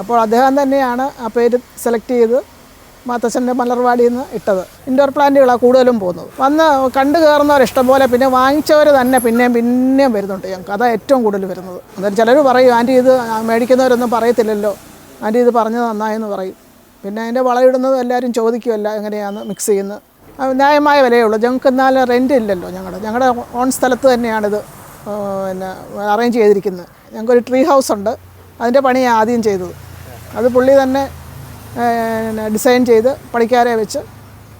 അപ്പോൾ അദ്ദേഹം തന്നെയാണ് ആ പേര് സെലക്ട് ചെയ്ത് മാത്തച്ഛന്റെ മലർവാടിയിൽ നിന്ന് ഇട്ടത്. ഇൻഡോർ പ്ലാന്റുകളാണ് കൂടുതലും പോകുന്നത്. വന്ന് കണ്ടു കയറുന്നവർ ഇഷ്ടംപോലെ പിന്നെ വാങ്ങിച്ചവർ തന്നെ പിന്നെയും പിന്നെയും വരുന്നുണ്ട് ഞങ്ങൾക്ക്. അതാണ് ഏറ്റവും കൂടുതൽ വരുന്നത്. അന്നേരം ചിലർ പറയും ആന്റി ഇത് മേടിക്കുന്നവരൊന്നും പറയത്തില്ലല്ലോ. ആന്റി ഇത് പറഞ്ഞത് നന്നായെന്ന് പറയും. പിന്നെ അതിന്റെ വളമിടുന്നത് എല്ലാവരും ചോദിക്കുമല്ല എങ്ങനെയാണ് മിക്സ് ചെയ്യുന്നത്? ന്യായമായ വിലയേ ഉള്ളൂ. ഞങ്ങൾക്ക് എന്നാൽ റെന്റ് ഇല്ലല്ലോ ഞങ്ങളുടെ. ഞങ്ങളുടെ ഓൺ സ്ഥലത്ത് തന്നെയാണിത് പിന്നെ അറേഞ്ച് ചെയ്തിരിക്കുന്നത്. ഞങ്ങൾക്കൊരു ട്രീ ഹൗസ് ഉണ്ട്. അതിന്റെ പണി ആദ്യം ചെയ്തത്. അത് പുള്ളി തന്നെ ഡിസൈൻ ചെയ്ത് പണിക്കാരെ വെച്ച്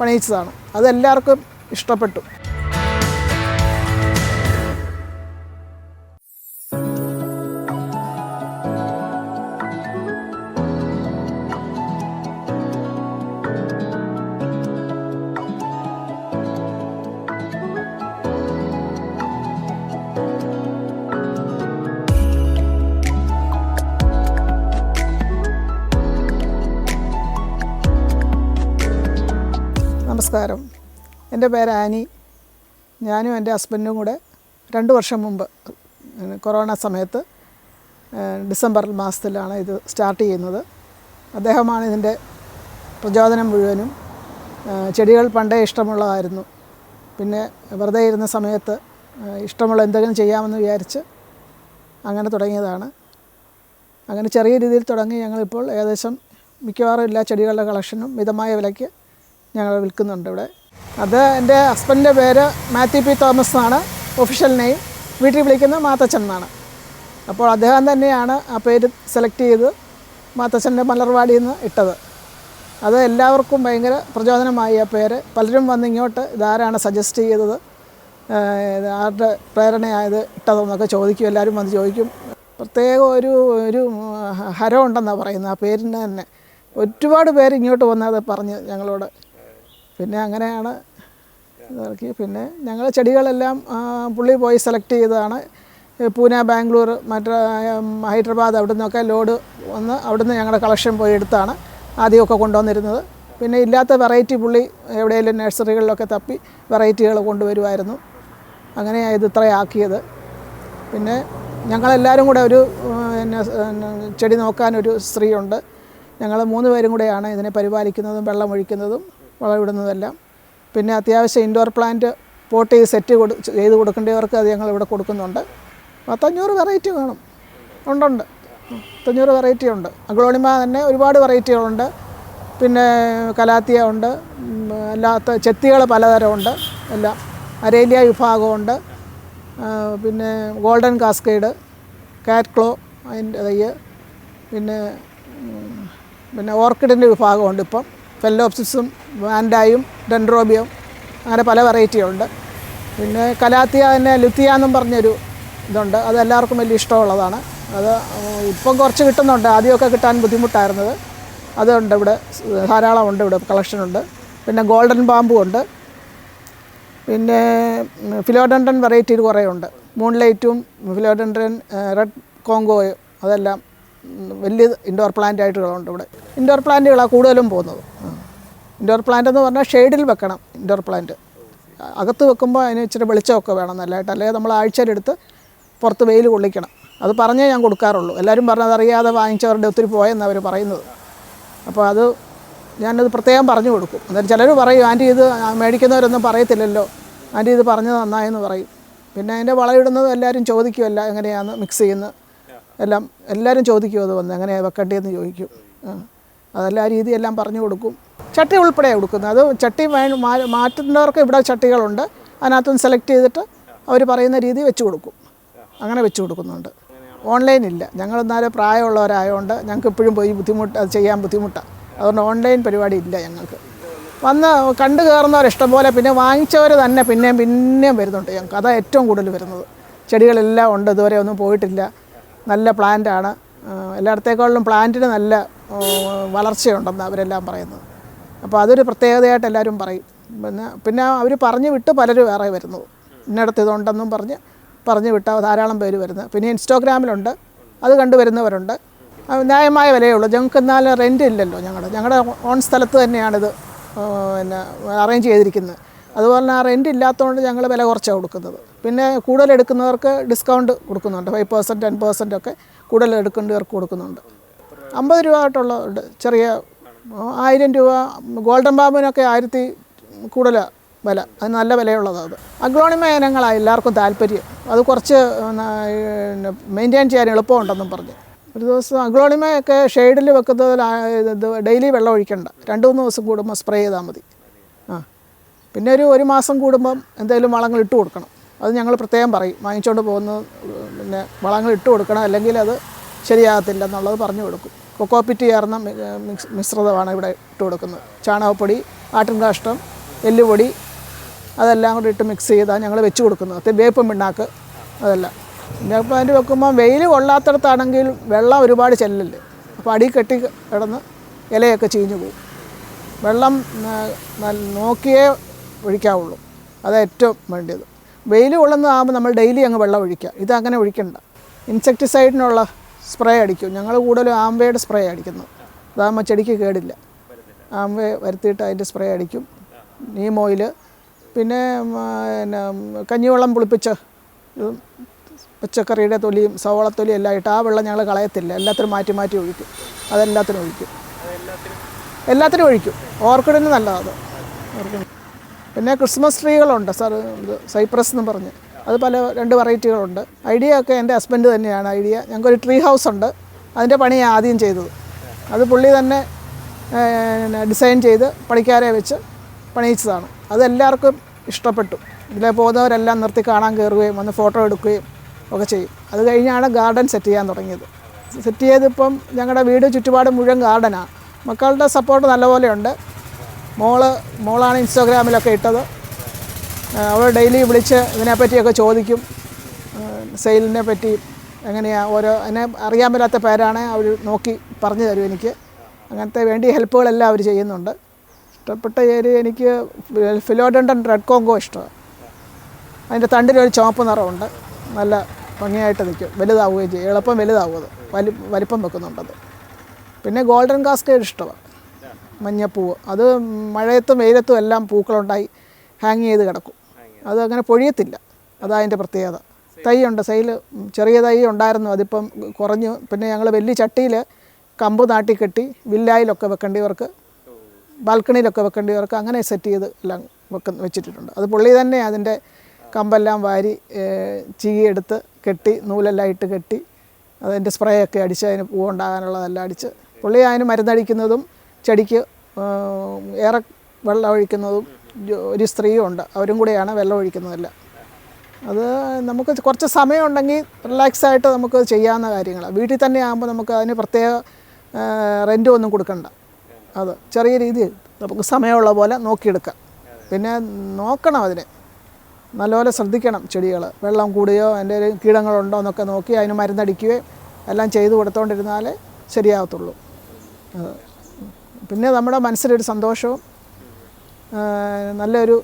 പണിയിച്ചതാണ്. അത് എല്ലാവർക്കും ഇഷ്ടപ്പെട്ടു. നമസ്കാരം. എന്റെ പേര് ആനി. ഞാനും എന്റെ ഹസ്ബൻഡും കൂടെ രണ്ട് വർഷം മുമ്പ് കൊറോണ സമയത്ത് ഡിസംബർ മാസത്തിലാണ് ഇത് സ്റ്റാർട്ട് ചെയ്യുന്നത്. അദ്ദേഹമാണ് ഇതിന്റെ പ്രചോദനം മുഴുവനും ചെടികൾ പണ്ടേ ഇഷ്ടമുള്ളതായിരുന്നു. പിന്നെ വെറുതെ ഇരുന്ന സമയത്ത് ഇഷ്ടമുള്ള എന്തെങ്കിലും ചെയ്യാമെന്ന് വിചാരിച്ച് അങ്ങനെ തുടങ്ങിയതാണ്. അങ്ങനെ ചെറിയ രീതിയിൽ തുടങ്ങി ഞങ്ങളിപ്പോൾ ഏകദേശം മിക്കവാറും എല്ലാ ചെടികളുടെ കളക്ഷനും മിതമായ വിലയ്ക്ക് ഞങ്ങൾ വിൽക്കുന്നുണ്ട് ഇവിടെ. അത് എന്റെ ഹസ്ബൻഡിന്റെ പേര് മാത്യു പി തോമസ് എന്നാണ്. ഒഫീഷ്യൽ നെയിം വീട്ടിൽ വിളിക്കുന്നത് മാത്തച്ഛൻ എന്നാണ്. അപ്പോൾ അദ്ദേഹം തന്നെയാണ് ആ പേര് സെലക്ട് ചെയ്ത് മാത്തച്ഛന്റെ മലർവാടിയിൽ നിന്ന് ഇട്ടത്. അത് എല്ലാവർക്കും ഭയങ്കര പ്രചോദനമായി ആ പേര്. പലരും വന്ന് ഇങ്ങോട്ട് ഇതാരാണ് സജസ്റ്റ് ചെയ്തത്? ആരുടെ പ്രേരണയായത് ഇട്ടതെന്നൊക്കെ ചോദിക്കും. എല്ലാവരും വന്ന് ചോദിക്കും. പ്രത്യേക ഒരു ഒരു ഹരം ഉണ്ടെന്നാണ് പറയുന്നത് ആ പേരിന് തന്നെ. ഒരുപാട് പേര് ഇങ്ങോട്ട് വന്നത് പറഞ്ഞ് ഞങ്ങളോട് പിന്നെ അങ്ങനെയാണ് ഇതാക്കി. പിന്നെ ഞങ്ങൾ ചെടികളെല്ലാം പുള്ളി പോയി സെലക്ട് ചെയ്തതാണ്. പൂനെ ബാംഗ്ലൂർ മറ്റേ ഹൈദരാബാദ് അവിടെ നിന്നൊക്കെ ലോഡ് വന്ന് അവിടുന്ന് ഞങ്ങളുടെ കളക്ഷൻ പോയി എടുത്താണ് ആദ്യമൊക്കെ കൊണ്ടുവന്നിരുന്നത്. പിന്നെ ഇല്ലാത്ത വെറൈറ്റി പുള്ളി എവിടെയെങ്കിലും നഴ്സറികളിലൊക്കെ തപ്പി വെറൈറ്റികൾ കൊണ്ടുവരുമായിരുന്നു അങ്ങനെയാണ് ഇത് ഇത്രയാക്കിയത് പിന്നെ ഞങ്ങളെല്ലാവരും കൂടെ ഒരു ചെടി നോക്കാനൊരു സ്ത്രീയുണ്ട് ഞങ്ങൾ മൂന്ന് പേരും കൂടെയാണ് ഇതിനെ പരിപാലിക്കുന്നതും വെള്ളം ഒഴിക്കുന്നതും. വളമിടുന്നതെല്ലാം പിന്നെ അത്യാവശ്യം ഇൻഡോർ പ്ലാന്റ് പോട്ട് ചെയ്ത് സെറ്റ് കൊടു ചെയ്ത് കൊടുക്കേണ്ടവർക്ക് അത് ഞങ്ങൾ ഇവിടെ കൊടുക്കുന്നുണ്ട്. പത്തഞ്ഞൂറ് വെറൈറ്റി വേണം. ഉണ്ടുണ്ട്. പത്തഞ്ഞൂറ് വെറൈറ്റി ഉണ്ട്. അഗ്ലോണിമ തന്നെ ഒരുപാട് വെറൈറ്റികളുണ്ട് പിന്നെ കലാത്തിയ ഉണ്ട്. അല്ലാത്ത ചെത്തികൾ പലതരമുണ്ട് എല്ലാം. അരേലിയ വിഭാഗമുണ്ട്. പിന്നെ ഗോൾഡൻ കാസ്കേഡ് കാറ്റ്ക്ലോ അതിന്റെ തയ്യ്. പിന്നെ പിന്നെ ഓർക്കിഡിന്റെ വിഭാഗമുണ്ട് ഇപ്പം. ഫെല്ലോപ്സിസും വാൻഡായും ഡെൻഡ്രോബിയും അങ്ങനെ പല വെറൈറ്റിയുണ്ട് പിന്നെ കലാത്തിയ തന്നെ ലുത്തിയ എന്നും പറഞ്ഞൊരു ഇതുണ്ട്. അത് എല്ലാവർക്കും വലിയ ഇഷ്ടമുള്ളതാണ്. അത് ഇപ്പം കുറച്ച് കിട്ടുന്നുണ്ട്. ആദ്യമൊക്കെ കിട്ടാൻ ബുദ്ധിമുട്ടായിരുന്നത്. അതുണ്ട് ഇവിടെ ധാരാളം ഉണ്ട് ഇവിടെ കളക്ഷനുണ്ട് പിന്നെ ഗോൾഡൻ ബാമ്പും ഉണ്ട്. പിന്നെ ഫിലോഡൻഡ്രൻ വെറൈറ്റിയിൽ കുറേ ഉണ്ട്. മൂൺലൈറ്റും ഫിലോഡൻഡ്രൻ റെഡ് കോങ്കോയും അതെല്ലാം വലിയ ഇൻഡോർ പ്ലാന്റ് ആയിട്ടുകളുണ്ട് ഇവിടെ. ഇൻഡോർ പ്ലാന്റുകളാണ് കൂടുതലും പോകുന്നത്. ഇൻഡോർ പ്ലാന്റ് എന്ന് പറഞ്ഞാൽ ഷെയ്ഡിൽ വെക്കണം ഇൻഡോർ പ്ലാന്റ് അകത്ത് വെക്കുമ്പോൾ അതിന് ഇച്ചിരി വെളിച്ചമൊക്കെ വേണം നല്ലതായിട്ട്. അല്ലെങ്കിൽ നമ്മൾ ആഴ്ചയിലെടുത്ത് പുറത്ത് വെയിൽ കൊള്ളിക്കണം. അത് പറഞ്ഞേ ഞാൻ കൊടുക്കാറുള്ളൂ. എല്ലാവരും പറഞ്ഞത് അറിയാതെ വാങ്ങിച്ചവരുടെ ഒത്തിരി പോയെന്ന് അവർ പറയുന്നത്. അപ്പോൾ അത് ഞാനത് പ്രത്യേകം പറഞ്ഞു കൊടുക്കും. എന്നാലും ചിലർ പറയും ആന്റി ഇത് മേടിക്കുന്നവരൊന്നും പറയത്തില്ലല്ലോ. ആന്റി ഇത് പറഞ്ഞത് നന്നായെന്ന് പറയും. പിന്നെ അതിന്റെ വളമിടുന്നത് എല്ലാവരും ചോദിക്കുമല്ല എങ്ങനെയാണ് മിക്സ് ചെയ്യുന്നത്. എല്ലാം എല്ലാവരും ചോദിക്കും അത് വന്ന് എങ്ങനെയാണ് വെക്കേണ്ടതെന്ന് ചോദിക്കും. ആ. രീതി എല്ലാം പറഞ്ഞു കൊടുക്കും. ചട്ടി ഉൾപ്പെടെ കൊടുക്കുന്നത്. അത് ചട്ടി മാറ്റുന്നവർക്ക് ഇവിടെ ചട്ടികളുണ്ട്. അതിനകത്തുനിന്ന് സെലക്ട് ചെയ്തിട്ട് അവർ പറയുന്ന രീതി വെച്ച് കൊടുക്കും. അങ്ങനെ വെച്ച് കൊടുക്കുന്നുണ്ട്. ഓൺലൈൻ ഇല്ല. ഞങ്ങൾ എന്നാലും പ്രായമുള്ളവരായതുകൊണ്ട് ഞങ്ങൾക്ക് എപ്പോഴും പോയി ബുദ്ധിമുട്ട് അത് ചെയ്യാൻ ബുദ്ധിമുട്ടാണ് അതുകൊണ്ട് ഓൺലൈൻ പരിപാടി ഇല്ല ഞങ്ങൾക്ക്. വന്ന് കണ്ടു കയറുന്നവർ ഇഷ്ടംപോലെ പിന്നെ വാങ്ങിച്ചവർ തന്നെ പിന്നെയും പിന്നെയും വരുന്നുണ്ട് ഞങ്ങൾക്ക്. അതാണ് ഏറ്റവും കൂടുതൽ വരുന്നത്. ചെടികളെല്ലാം ഉണ്ട്. ഇതുവരെ ഒന്നും പോയിട്ടില്ല. നല്ല പ്ലാന്റാണ് എല്ലായിടത്തേക്കാളിലും പ്ലാന്റിന് നല്ല വളർച്ചയുണ്ടെന്ന് അവരെല്ലാം പറയുന്നത്. അപ്പോൾ അതൊരു പ്രത്യേകതയായിട്ട് എല്ലാവരും പറയും. പിന്നെ പിന്നെ അവർ പറഞ്ഞു വിട്ട് പലരും വേറെ വരുന്നത് ഇന്നടത്ത് ഇതുണ്ടെന്നും പറഞ്ഞ് പറഞ്ഞു വിട്ട ധാരാളം പേര് വരുന്നത് പിന്നെ ഇൻസ്റ്റാഗ്രാമിലുണ്ട്. അത് കണ്ടുവരുന്നവരുണ്ട്. ന്യായമായ വിലയേ ഉള്ളൂ. ഞങ്ങൾക്ക് എന്നാലും റെന്റ് ഇല്ലല്ലോ ഞങ്ങളുടെ ഞങ്ങളുടെ ഓൺ സ്ഥലത്ത് തന്നെയാണിത് പിന്നെ അറേഞ്ച് ചെയ്തിരിക്കുന്നത്. അതുപോലെ തന്നെ റെന്റ് ഇല്ലാത്തതുകൊണ്ട് ഞങ്ങൾ വില കുറച്ചാണ് കൊടുക്കുന്നത്. പിന്നെ കൂടുതൽ എടുക്കുന്നവർക്ക് ഡിസ്കൗണ്ട് കൊടുക്കുന്നുണ്ട്. ഫൈവ് പെർസെന്റ് ടെൻ പെർസെന്റ് ഒക്കെ കൂടുതൽ എടുക്കേണ്ടവർക്ക് കൊടുക്കുന്നുണ്ട്. അമ്പത് രൂപ ആയിട്ടുള്ള ചെറിയ ആയിരം രൂപ ഗോൾഡൻ ബാബുവിനൊക്കെ ആയിരത്തി കൂടുതൽ വില. അത് നല്ല വിലയുള്ളതാണ് അത്. അഗ്രോണിമ ഇനങ്ങളാണ് എല്ലാവർക്കും താല്പര്യം. അത് കുറച്ച് മെയിന്റെയിൻ ചെയ്യാൻ എളുപ്പമുണ്ടെന്നും പറഞ്ഞ്. ഒരു ദിവസം അഗ്രോണിമയൊക്കെ ഷെയ്ഡിൽ വെക്കുന്നതിൽ ഡെയിലി വെള്ളം ഒഴിക്കണ്ട. രണ്ട് മൂന്ന് ദിവസം കൂടുമ്പോൾ സ്പ്രേ ചെയ്താൽ മതി. ആ. പിന്നെ ഒരു ഒരു മാസം കൂടുമ്പം എന്തെങ്കിലും വളങ്ങൾ ഇട്ട് കൊടുക്കണം. അത് ഞങ്ങൾ പ്രത്യേകം പറയും. വാങ്ങിച്ചുകൊണ്ട് പോകുന്ന പിന്നെ വളങ്ങൾ ഇട്ട് കൊടുക്കണം അല്ലെങ്കിൽ അത് ശരിയാകത്തില്ല എന്നുള്ളത് പറഞ്ഞു കൊടുക്കും. കൊക്കോപ്പിറ്റ് ചേർന്ന മിശ്രിതമാണ് ഇവിടെ ഇട്ട് കൊടുക്കുന്നത്. ചാണകപ്പൊടി ആട്ടിൻ കാഷ്ടം എല്ലുപൊടി അതെല്ലാം കൂടി ഇട്ട് മിക്സ് ചെയ്താണ് ഞങ്ങൾ വെച്ച് കൊടുക്കുന്നത്. വേപ്പും പിണ്ണാക്ക് അതെല്ലാം. അപ്പോൾ അതിന്റെ വെക്കുമ്പോൾ വെയിൽ കൊള്ളാത്തടത്താണെങ്കിൽ വെള്ളം ഒരുപാട് ചെല്ലില്ലേ? അപ്പോൾ അടി കെട്ടി കിടന്ന് ഇലയൊക്കെ ചീഞ്ഞു പോകും. വെള്ളം നോക്കിയേ ഒഴിക്കാവുള്ളൂ. അതാണ് ഏറ്റവും വേണ്ടത് വെയിൽ കൊള്ളുന്നതാകുമ്പോൾ നമ്മൾ ഡെയിലി അങ്ങ് വെള്ളം ഒഴിക്കുക. ഇത് അങ്ങനെ ഒഴിക്കണ്ട. ഇൻസെക്ടിസൈഡിനുള്ള സ്പ്രേ അടിക്കും. ഞങ്ങൾ കൂടുതലും ആംബയുടെ സ്പ്രേ അടിക്കുന്നത് അതാകുമ്പോൾ ചെടിക്ക് കേടില്ല. ആംബെ വരുത്തിയിട്ട് അതിന്റെ സ്പ്രേ അടിക്കും. നീം ഓയിൽ പിന്നെ പിന്നെ കഞ്ഞിവെള്ളം പുളിപ്പിച്ച് പച്ചക്കറിയുടെ തൊലിയും സവോളത്തൊലിയും എല്ലാം ഇട്ട് ആ വെള്ളം ഞങ്ങൾ കളയത്തില്ല. എല്ലാത്തിനും മാറ്റി മാറ്റി ഒഴിക്കും. അതെല്ലാത്തിനും ഒഴിക്കും. എല്ലാത്തിനും ഒഴിക്കും. ഓർക്കിഡിന് നല്ലതാണ്. ഓർക്കിഡ് പിന്നെ ക്രിസ്മസ് ട്രീകളുണ്ട് സാർ സൈപ്രസ് എന്ന് പറഞ്ഞ്. അത് പല രണ്ട് വെറൈറ്റികളുണ്ട്. ഐഡിയ ഒക്കെ എന്റെ ഹസ്ബൻഡ് തന്നെയാണ് ഐഡിയ. ഞങ്ങൾക്കൊരു ട്രീ ഹൗസ് ഉണ്ട്. അതിന്റെ പണി ആദ്യം ചെയ്തത്. അത് പുള്ളി തന്നെ ഡിസൈൻ ചെയ്ത് പണിക്കാരെ വെച്ച് പണിയിച്ചതാണ്. അത് എല്ലാവർക്കും ഇഷ്ടപ്പെട്ടു. ഇതിലെ പോകുന്നവരെല്ലാം നിർത്തി കാണാൻ കയറുകയും വന്ന് ഫോട്ടോ എടുക്കുകയും ഒക്കെ ചെയ്യും. അത് കഴിഞ്ഞാണ് ഗാർഡൻ സെറ്റ് ചെയ്യാൻ തുടങ്ങിയത്. സെറ്റ് ചെയ്തിപ്പം ഞങ്ങളുടെ വീട് ചുറ്റുപാട് മുഴുവൻ ഗാർഡനാണ്. മക്കളുടെ സപ്പോർട്ട് നല്ലപോലെ ഉണ്ട്. മോൾ മോളാണ് ഇൻസ്റ്റാഗ്രാമിലൊക്കെ ഇട്ടത്. അവൾ ഡെയിലി വിളിച്ച് ഇതിനെപ്പറ്റിയൊക്കെ ചോദിക്കും. സെയിലിനെ പറ്റി എങ്ങനെയാണ് ഓരോ എന്നെ അറിയാൻ പറ്റാത്ത പേരാണ് അവർ നോക്കി പറഞ്ഞു തരും എനിക്ക്. അങ്ങനത്തെ വേണ്ടി ഹെൽപ്പുകളെല്ലാം അവർ ചെയ്യുന്നുണ്ട്. ഇഷ്ടപ്പെട്ട ഏരിയ എനിക്ക് ഫിലോഡണ്ടൻ റെഡ് കോങ്കോ ഇഷ്ടമാണ്. അതിന്റെ തണ്ടിലൊരു ചുവപ്പ് നിറമുണ്ട്. നല്ല ഭംഗിയായിട്ട് നിൽക്കും. വലുതാവുകയും ചെയ്യും. എളുപ്പം വലുതാവും അത്. വലി വലിപ്പം വെക്കുന്നുണ്ടത് പിന്നെ ഗോൾഡൻ കാസ്കേഡ് ഇഷ്ടമാണ്. മഞ്ഞപ്പൂവ് അത് മഴയത്തും വെയിലത്തും എല്ലാം പൂക്കളുണ്ടായി ഹാങ് ചെയ്ത് കിടക്കും. അത് അങ്ങനെ പൊഴിയത്തില്ല. അതതിന്റെ പ്രത്യേകത. തൈ ഉണ്ട്. സൈൽ ചെറിയ തൈ ഉണ്ടായിരുന്നു. അതിപ്പം കുറഞ്ഞു. പിന്നെ ഞങ്ങൾ വലിയ ചട്ടിയിൽ കമ്പ് നാട്ടി കെട്ടി വില്ലായിലൊക്കെ വെക്കേണ്ടിയവർക്ക് ബാൽക്കണിയിലൊക്കെ വെക്കേണ്ടിയവർക്ക് അങ്ങനെ സെറ്റ് ചെയ്ത് എല്ലാം വെക്ക വെച്ചിട്ടുണ്ട്. അത് പുള്ളി തന്നെ അതിന്റെ കമ്പെല്ലാം വാരി ചീയെടുത്ത് കെട്ടി നൂലെല്ലാം ഇട്ട് കെട്ടി അതിന്റെ സ്പ്രേ ഒക്കെ അടിച്ച് അതിന് പൂവുണ്ടാകാനുള്ളതെല്ലാം അടിച്ച് പുള്ളി അതിന് മരുന്നടിക്കുന്നതും ചെടിക്ക് ഏറെ വെള്ളം ഒഴിക്കുന്നതും ഒരു സ്ത്രീയുണ്ട് അവരും കൂടെയാണ് വെള്ളം ഒഴിക്കുന്നതെല്ലാം. അത് നമുക്ക് കുറച്ച് സമയമുണ്ടെങ്കിൽ റിലാക്സ് ആയിട്ട് നമുക്ക് ചെയ്യാവുന്ന കാര്യങ്ങളാണ് വീട്ടിൽ തന്നെ ആകുമ്പോൾ നമുക്ക് അതിന് പ്രത്യേക റെന്റും ഒന്നും കൊടുക്കണ്ട. അത് ചെറിയ രീതിയിൽ നമുക്ക് സമയമുള്ള പോലെ നോക്കിയെടുക്കാം. പിന്നെ നോക്കണം അതിനെ. നല്ലപോലെ ശ്രദ്ധിക്കണം ചെടികൾ വെള്ളം കൂടിയോ ഒരു കീടങ്ങളുണ്ടോ എന്നൊക്കെ നോക്കി അതിന് മരുന്നടിക്കുകയോ എല്ലാം ചെയ്തു കൊടുത്തോണ്ടിരുന്നാലേ ശരിയാകത്തുള്ളൂ അത്. പിന്നെ നമ്മുടെ മനസ്സിലൊരു സന്തോഷവും നല്ലൊരു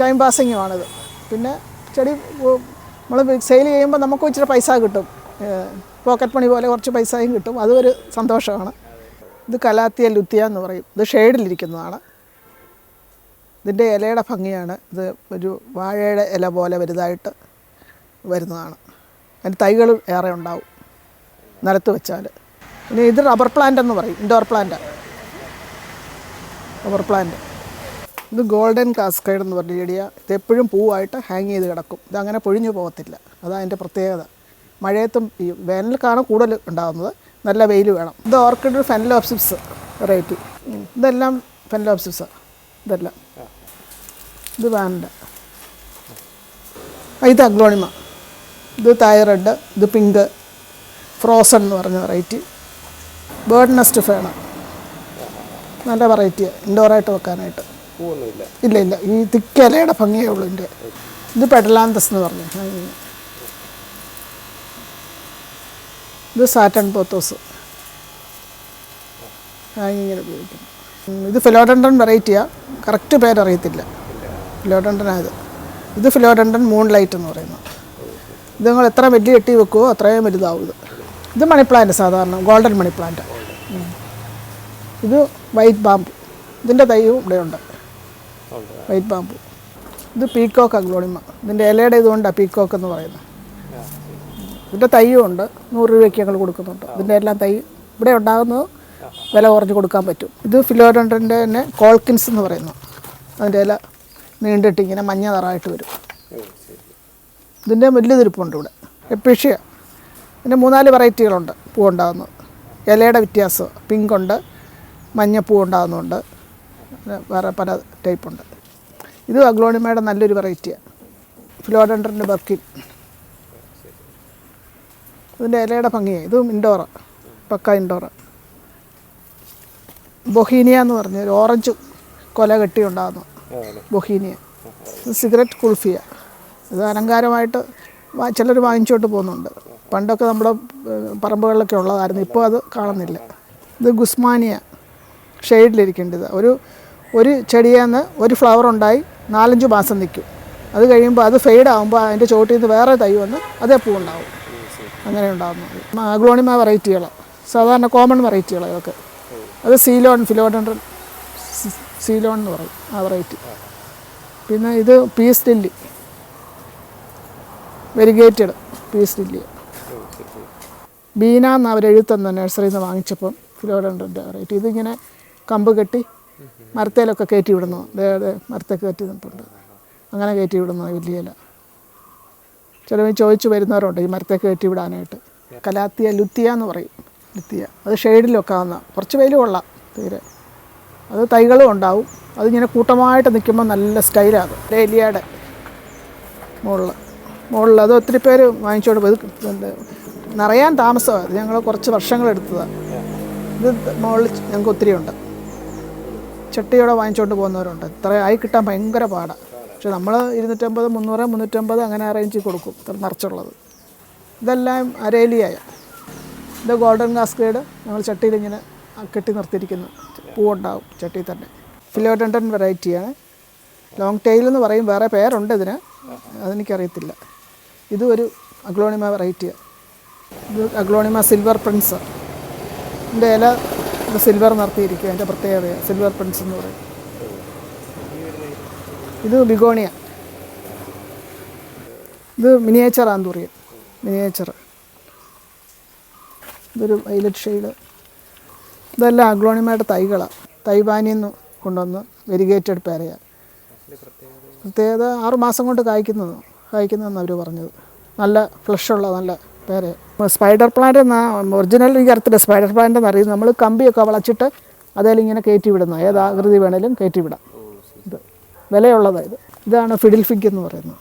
ടൈം പാസിങ്ങുമാണിത് പിന്നെ ചെടി നമ്മൾ സെയിൽ ചെയ്യുമ്പോൾ നമുക്ക് ഇച്ചിരി പൈസ കിട്ടും. പോക്കറ്റ് മണി പോലെ കുറച്ച് പൈസയും കിട്ടും. അതൊരു സന്തോഷമാണ്. ഇത് കലാത്തിയ ലുത്തിയ എന്ന് പറയും. ഇത് ഷെയ്ഡിലിരിക്കുന്നതാണ് ഇതിന്റെ ഇലയുടെ ഭംഗിയാണ്. ഇത് ഒരു വാഴയുടെ ഇല പോലെ വലുതായിട്ട് വരുന്നതാണ്. അതിന് തൈകൾ ഏറെ ഉണ്ടാവും. നിലത്ത് വെച്ചാൽ പിന്നെ ഇത് റബ്ബർ പ്ലാന്റ് എന്ന് പറയും ഇൻഡോർ പ്ലാന്റ് റബ്ബർ പ്ലാന്റ് ഇത് ഗോൾഡൻ കാസ്കൈഡ് എന്ന് പറഞ്ഞ ചെടിയ. ഇത് എപ്പോഴും പൂവായിട്ട് ഹാങ് ചെയ്ത് കിടക്കും. ഇത് അങ്ങനെ പൊഴിഞ്ഞു പോകത്തില്ല. അതാണ് അതിന്റെ പ്രത്യേകത. മഴയത്തും ഈ വേനൽക്കാണ് കൂടുതൽ ഉണ്ടാകുന്നത് നല്ല വെയിൽ വേണം. ഇത് ഓർക്കിഡ് ഫെൻലോപ്സിപ്സ് വെറൈറ്റി ഇതെല്ലാം ഫെൻലോപ്സിപ്സ് ഇതെല്ലാം. ഇത് വാൻഡ ഇത് അഗ്ലോണിമ ഇത് തൈറോയ്ഡ് ഇത് പിങ്ക് ഫ്രോസൺ എന്ന് പറഞ്ഞ വെറൈറ്റി ബേർഡ് നെസ്റ്റ് ഫേണ നല്ല വെറൈറ്റിയാണ് ഇൻഡോറായിട്ട് വെക്കാനായിട്ട്. പൂവൊന്നുമില്ല. ഇല്ല ഇല്ല. ഈ തിക്ക ഇലയുടെ ഭംഗിയേ ഉള്ളൂ ഇതിന്റെ ഇത് പെഡലാന്തസ് എന്ന് പറഞ്ഞു. ഇത് സാറ്റൺ പോത്തോസ് ആ ഇങ്ങനെ ഉപയോഗിക്കും ഉം, ഇത് ഫിലോഡൻഡൻ വെറൈറ്റിയാണ് കറക്റ്റ് പേരറിയത്തില്ല ഫിലോഡൻഡനായത് ഇത്. ഫിലോഡൻഡൻ മൂൺ ലൈറ്റ് എന്ന് പറയുന്നത്. ഇത് നിങ്ങൾ എത്ര വലിയ കെട്ടി വെക്കുമോ അത്രയും വലുതാവും ഇത്. ഇത് മണി പ്ലാന്റ് സാധാരണ ഗോൾഡൻ മണി പ്ലാന്റ് ഇത് വൈറ്റ് ബാമ്പു ഇതിന്റെ തൈയും ഇവിടെ ഉണ്ട്. ഉണ്ട്. വൈറ്റ് ബാമ്പു ഇത് പീക്കോക്ക് അഗ്ലോണിമ ഇതിന്റെ ഇലയുടെ ഇതുകൊണ്ടാണ് പീക്കോക്ക് എന്ന് പറയുന്നത്. ഇതിന്റെ തൈയും ഉണ്ട്. നൂറ് രൂപയ്ക്ക് ഞങ്ങൾ കൊടുക്കുന്നുണ്ട്. ഇതിന്റെ എല്ലാം തൈ ഇവിടെ ഉണ്ടാകുന്നത് വില കുറഞ്ഞ് കൊടുക്കാൻ പറ്റും. ഇത് ഫിലോഡൻഡ്രന്റെ തന്നെ കോൾക്കിൻസ് എന്ന് പറയുന്നു. അതിന്റെ ഇല നീണ്ടിട്ട് ഇങ്ങനെ മഞ്ഞ നിറമായിട്ട് വരും. ഇതിന്റെ വലിയ തിരുപ്പുണ്ട് ഇവിടെ. എപ്പീഷ്യ. ഇതിന്റെ മൂന്നാൽ വെറൈറ്റികളുണ്ട് പൂ ഉണ്ടാകുന്നത് ഇലയുടെ വ്യത്യാസം പിങ്ക് ഉണ്ട് മഞ്ഞപ്പൂ ഉണ്ടാകുന്നുണ്ട്. പിന്നെ വേറെ പല ടൈപ്പുണ്ട്. ഇത് അഗ്ലോണിമയുടെ നല്ലൊരു വെറൈറ്റിയാണ് ഫിലോഡൻഡറിന്റെ ബർക്കിൻ. ഇതിന്റെ ഇലയുടെ ഭംഗിയാണ് ഇതും ഇൻഡോറ. പക്ക ഇൻഡോറ. ബൊഹീനിയ എന്ന് പറഞ്ഞ ഒരു ഓറഞ്ച് കൊല കെട്ടി ഉണ്ടാകുന്നു. ബൊഹീനിയ. Cigarette cuphea. ഇത് അലങ്കാരമായിട്ട് ചിലർ വാങ്ങിച്ചോട്ട് പോകുന്നുണ്ട്. പണ്ടൊക്കെ നമ്മുടെ പറമ്പുകളിലൊക്കെ ഉള്ളതായിരുന്നു. ഇപ്പോൾ അത് കാണുന്നില്ല. ഇത് ഗുസ്മാനിയ ഷെയ്ഡിലിരിക്കേണ്ടത് ഒരു ഒരു ചെടിയിൽ നിന്ന് ഒരു ഫ്ലവർ ഉണ്ടായി നാലഞ്ച് മാസം നിൽക്കും. അത് കഴിയുമ്പോൾ അത് ഫെയ്ഡ് ആകുമ്പോൾ അതിന്റെ ചോട്ടിൽ നിന്ന് വേറെ തൈ വന്ന് അതേ പൂ ഉണ്ടാവും അങ്ങനെ ഉണ്ടാകുന്നത് ആഗ്ലോണിമ വെറൈറ്റികൾ സാധാരണ കോമൺ വെറൈറ്റികൾ ഇതൊക്കെ. അത് സീലോൺ ഫിലോഡൻഡ്രൻ സീലോൺ എന്ന് പറയും ആ വെറൈറ്റി പിന്നെ ഇത് peace lily variegated peace lily Beena എന്ന് അവർ എഴുത്തന്ന നഴ്സറിയിൽ നിന്ന് വാങ്ങിച്ചപ്പം ഫിലോഡൻഡ്രന്റെ വെറൈറ്റി ഇതിങ്ങനെ കമ്പ് കെട്ടി മരത്തേലൊക്കെ കയറ്റി വിടുന്നു ദേ മരത്തെ കയറ്റി നിന്നിട്ടുണ്ട് അങ്ങനെ കയറ്റി വിടുന്നു വലിയ ഇല. ചിലവർ ചോദിച്ചു വരുന്നവരുണ്ട് ഈ മരത്തെ കയറ്റി വിടാനായിട്ട് കലാത്തിയ ലുത്തിയ എന്ന് പറയും. ലുത്തിയ. അത് ഷെയ്ഡിലൊക്കെ ആവുന്ന കുറച്ച് വെയിൽ കൊള്ളാം തീരെ. അത് തൈകളും ഉണ്ടാവും. അതിങ്ങനെ കൂട്ടമായിട്ട് നിൽക്കുമ്പോൾ നല്ല സ്റ്റൈലാണ് ഡേലിയയുടെ മുകളിൽ മുകളിൽ അത് ഒത്തിരി പേര് എന്ത് നിറയാൻ താമസമാണ്. ഞങ്ങൾ കുറച്ച് വർഷങ്ങളെടുത്തതാണ് ഇത് മുകളിൽ ഞങ്ങൾക്ക് ഒത്തിരി ഉണ്ട് ചട്ടിയോടെ വാങ്ങിച്ചുകൊണ്ട് പോകുന്നവരുണ്ട്. ഇത്ര ആയി കിട്ടാൻ ഭയങ്കര പാടാണ് പക്ഷെ നമ്മൾ ഇരുന്നൂറ്റമ്പത് മുന്നൂറ് മുന്നൂറ്റമ്പത് അങ്ങനെ അറേഞ്ച് കൊടുക്കും. ഇത്ര നിറച്ചുള്ളത്. ഇതെല്ലാം അരേലിയായ. ഇത് ഗോൾഡൻ കാസ്കേഡ് ഞങ്ങൾ ചട്ടിയിൽ ഇങ്ങനെ കെട്ടി നിർത്തിയിരിക്കുന്നു. പൂവുണ്ടാവും ചട്ടിയിൽ തന്നെ. ഫിലോഡൻഡൻ വെറൈറ്റിയാണ്. ലോങ് ടെയിൽ എന്ന് പറയും. വേറെ പേരുണ്ട് ഇതിന്. അതെനിക്കറിയത്തില്ല. ഇതും ഒരു അഗ്ലോണിമ വെറൈറ്റിയാണ് ഇത് അഗ്ലോണിമ സിൽവർ പ്രിൻസ്. ഇതിന്റെ ഇല സിൽവർ നിർത്തിയിരിക്കുക അതിന്റെ പ്രത്യേകത സിൽവർ പ്രിൻസ് എന്ന് പറയും. ഇത് ബിഗോണിയ. ഇത് മിനിയേച്ചർ ആന്തൂറിയം മിനിയേച്ചർ. ഇതൊരു വൈലറ്റ് ഷെയ്ഡ്. ഇതെല്ലാം അഗ്ലോണിമയുടെ തൈകളാണ്. തൈവാനിൽ നിന്ന് കൊണ്ടുവന്ന് വെരിഗേറ്റഡ് പേരയ പ്രത്യേകത ആറുമാസം കൊണ്ട് കായ്ക്കുന്നത് കായ്ക്കുന്നതെന്ന് അവർ പറഞ്ഞത്. നല്ല ഫ്ലഷുള്ള നല്ല പേര്. സ്പൈഡർ പ്ലാന്റ് എന്ന ഒറിജിനൽ എനിക്ക് അറിയത്തില്ല സ്പൈഡർ പ്ലാന്റ് എന്ന് അറിയുന്നത് നമ്മൾ കമ്പിയൊക്കെ വളച്ചിട്ട് അതേലിങ്ങനെ കയറ്റി വിടുന്ന ഏത് ആകൃതി വേണേലും കയറ്റി വിടാം. ഇത് വിലയുള്ളത് ഇത്. ഇതാണ് ഫിഡിൽ ഫിഗ് എന്ന് പറയുന്നത്.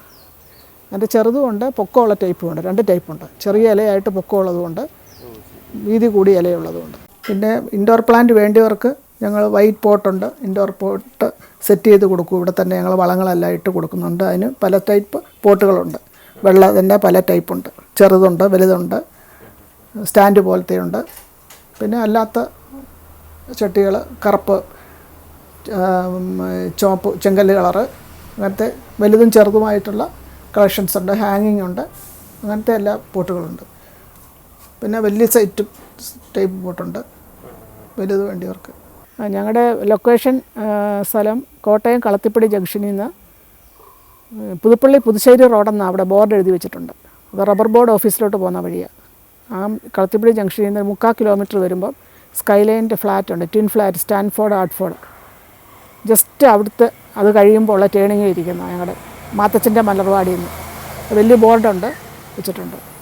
അതിന്റെ ചെറുതുമുണ്ട് പൊക്കമുള്ള ടൈപ്പും ഉണ്ട്. രണ്ട് ടൈപ്പുണ്ട് ചെറിയ ഇലയായിട്ട് പൊക്കമുള്ളതുകൊണ്ട് വീതി കൂടിയ ഇലയുള്ളതുകൊണ്ട് പിന്നെ ഇൻഡോർ പ്ലാന്റ് വേണ്ടിയവർക്ക് ഞങ്ങൾ വൈറ്റ് പോട്ടുണ്ട് ഇൻഡോർ പോട്ട് സെറ്റ് ചെയ്ത് കൊടുക്കും. ഇവിടെ തന്നെ ഞങ്ങൾ വളങ്ങളെല്ലാം ഇട്ട് കൊടുക്കുന്നുണ്ട്. അതിന് പല ടൈപ്പ് പോട്ടുകളുണ്ട് വെള്ളത്തിന്റെ പല ടൈപ്പുണ്ട് ചെറുതുണ്ട് വലുതുണ്ട് സ്റ്റാൻഡ് പോലത്തെയുണ്ട്. പിന്നെ അല്ലാത്ത ചട്ടികൾ കറുപ്പ് ചുവപ്പ് ചെങ്കല്ല് കളറ് അങ്ങനത്തെ വലുതും ചെറുതുമായിട്ടുള്ള കളക്ഷൻസ് ഉണ്ട് ഹാങ്ങിങ് ഉണ്ട് അങ്ങനത്തെ എല്ലാ പോട്ടുകളുണ്ട്. പിന്നെ വലിയ സൈറ്റ് ടൈപ്പ് പോട്ടുണ്ട് വലുത് വേണ്ടിയവർക്ക്. ഞങ്ങളുടെ ലൊക്കേഷൻ സ്ഥലം കോട്ടയം കളത്തിപ്പടി ജംഗ്ഷനിൽ നിന്ന് പുതുപ്പള്ളി പുതുശ്ശേരി റോഡെന്ന് അവിടെ ബോർഡ് എഴുതി വെച്ചിട്ടുണ്ട്. റബ്ബർ ബോർഡ് ഓഫീസിലോട്ട് പോകുന്ന വഴിയാണ് ആ കളത്തിപ്പുഴ ജംഗ്ഷനിൽ നിന്ന് മുക്കാൽ കിലോമീറ്റർ വരുമ്പം സ്കൈലൈന്റെ ഫ്ലാറ്റ് ഉണ്ട് twin flat Stanford Hartford. Just അവിടുത്തെ അത് കഴിയുമ്പോൾ ഉള്ള ടേണിങ്ങിൽ ഇരിക്കുന്ന ഞങ്ങളുടെ മാത്തച്ഛന്റെ മലർവാടിയിൽ നിന്ന്. വലിയ ബോർഡുണ്ട് വെച്ചിട്ടുണ്ട്.